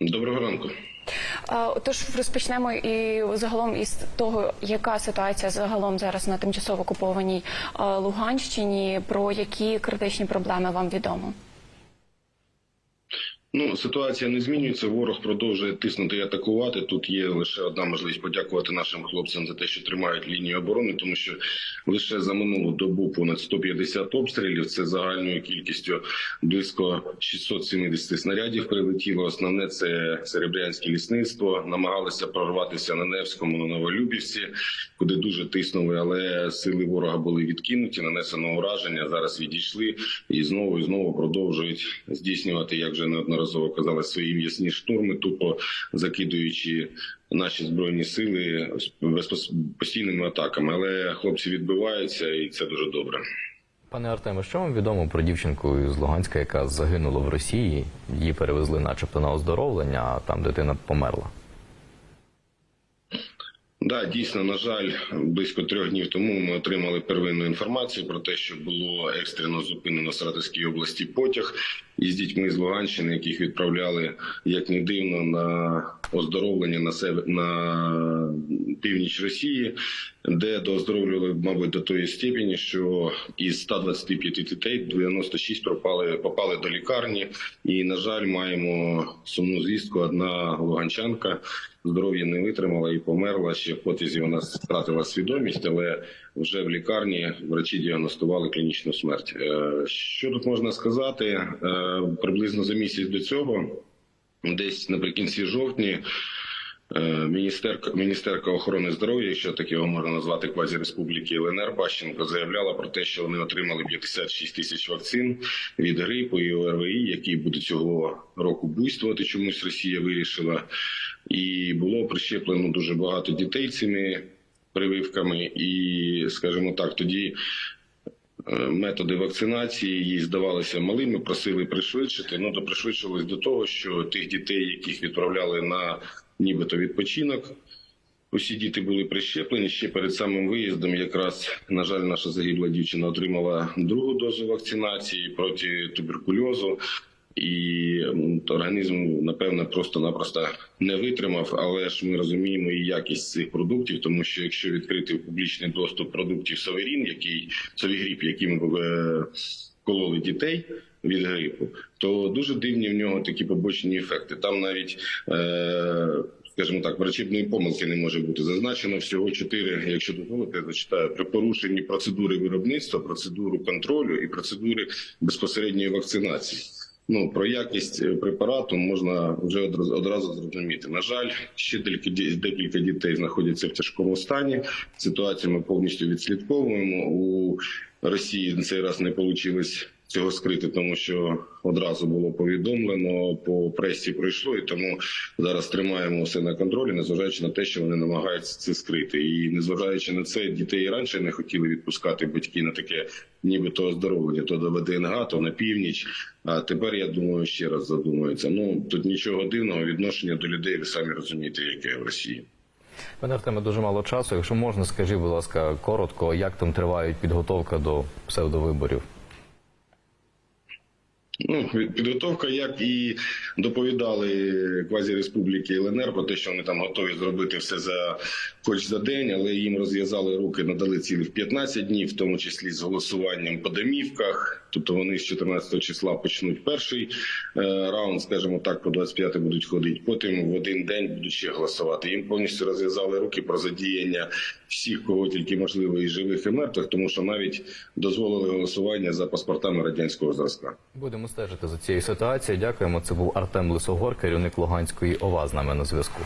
Доброго ранку. Тож розпочнемо і загалом із того, яка ситуація загалом зараз на тимчасово окупованій Луганщині, про які критичні проблеми вам відомо. Ну, ситуація не змінюється. Ворог продовжує тиснути і атакувати. Тут є лише одна можливість подякувати нашим хлопцям за те, що тримають лінію оборони, тому що лише за минулу добу понад 150 обстрілів. Це загальною кількістю близько 670 снарядів прилетіло. Основне це серебрянське лісництво. Намагалися прорватися на Невському, на Новолюбівці, куди дуже тиснули, але сили ворога були відкинуті. Нанесено ураження. Зараз відійшли і знову і знову продовжують здійснювати, як вже неодноразово казали, свої м'ясні штурми, тупо закидуючи наші збройні сили постійними атаками. Але хлопці відбиваються, і це дуже добре. Пане Артеме, що вам відомо про дівчинку з Луганська, яка загинула в Росії? Її перевезли, начебто, на оздоровлення, а там дитина померла. Да, дійсно, на жаль, близько трьох днів тому ми отримали первинну інформацію про те, що було екстрено зупинено в Саратовській області потяг із дітьми з Луганщини, яких відправляли як не дивно на оздоровлення на себе на північ Росії, де дооздоровлювали, мабуть, до тої степені, що із 125 дітей 96 пропали попали до лікарні, і на жаль, маємо сумну звістку. Одна луганчанка здоров'я не витримала і померла. Ще в потязі вона втратила свідомість, але вже в лікарні врачі діагностували клінічну смерть. Е, Що тут можна сказати? Е, Приблизно за місяць до цього, десь наприкінці жовтні. е, Міністерка, міністерка охорони здоров'я, якщо так його можна назвати квазі республіки ЛНР, Пащенко заявляла про те, що вони отримали 56 тисяч вакцин від грипу і ОРВІ, які будуть цього року буйствувати. Чомусь Росія вирішила, і було прищеплено дуже багато дітей цими прививками. І, скажімо так, тоді методи вакцинації їй здавалися малими, просили пришвидшити. Ну то пришвидшилось до того, що тих дітей, яких відправляли на нібито відпочинок. Усі діти були прищеплені ще перед самим виїздом. Якраз на жаль, наша загибла дівчина отримала другу дозу вакцинації проти туберкульозу, і організм напевно просто-напросто не витримав. Але ж ми розуміємо і якість цих продуктів, тому що якщо відкрити в публічний доступ продуктів Соверін, який Совігріп, яким е, кололи дітей від грипу, то дуже дивні в нього такі побочні ефекти. Там навіть е, скажімо так, врачебної помилки не може бути. Зазначено всього чотири, якщо дозволите, я зачитаю при порушенні процедури виробництва, процедуру контролю і процедури безпосередньої вакцинації. Ну про якість е, препарату можна вже одразу, зрозуміти. На жаль, ще ді- декілька дітей знаходяться в тяжкому стані. Ситуацію ми повністю відслідковуємо. У Росії на цей раз не вийшло цього скрити, тому що одразу було повідомлено по пресі пройшло, і тому зараз тримаємо все на контролі, незважаючи на те, що вони намагаються це скрити. І незважаючи на це, дітей і раніше не хотіли відпускати батьки на таке, нібито оздоровлення, то до ВДНГ, то на північ. А тепер я думаю, ще раз задумаються. Ну тут нічого дивного відношення до людей, ви самі розумієте, яке в Росії. Пане Артеме, дуже мало часу. Якщо можна, скажіть, будь ласка, коротко, як там триває підготовка до псевдовиборів? Ну, підготовка, як і доповідали квазі республіки ЛНР про те, що вони там готові зробити все за хоч за день, але їм розв'язали руки, надали цілих 15 днів, в тому числі з голосуванням по домівках. Тобто вони з 14 числа почнуть перший е, раунд, скажімо так, по 25 будуть ходити. Потім в один день будуть ще голосувати. Їм повністю розв'язали руки про задіяння всіх, кого тільки можливо, і живих і мертвих, тому що навіть дозволили голосування за паспортами радянського зразка. Будемо стежити за цією ситуацією. Дякуємо. Це був Артем Лисогор, керівник Луганської ОВА з нами на зв'язку.